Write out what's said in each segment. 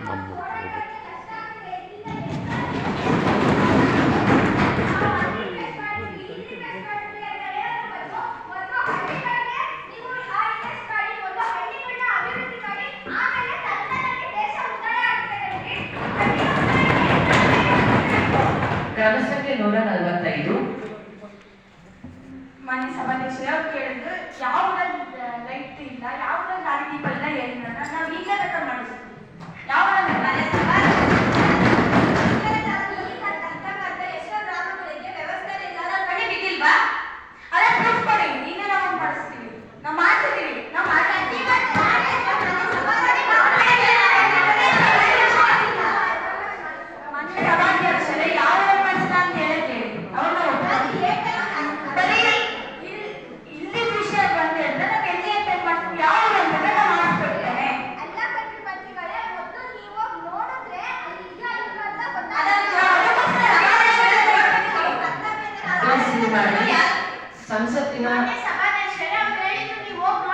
ನಂಬಬಹುದು ಕೆಲಸಕ್ಕೆ ನೂರ ನಲವತ್ತೈದು. ಇಲ್ವಾ 想把你的钱让别人，就是我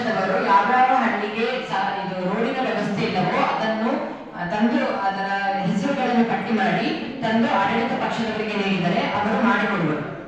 ವರ್ಷದವರು ಯಾವ್ಯಾವ ಹಳ್ಳಿಗೆ ಇದು ರೋಡಿನ ವ್ಯವಸ್ಥೆ ಇಲ್ಲವೋ ಅದನ್ನು ತಂದು ಅದರ ಹೆಸರುಗಳನ್ನು ಪಟ್ಟಿ ಮಾಡಿ ತಂದು ಆಡಳಿತ ಪಕ್ಷದವರಿಗೆ ನೀಡಿದರೆ ಅವರು ಮಾಡಿಕೊಡುವರು.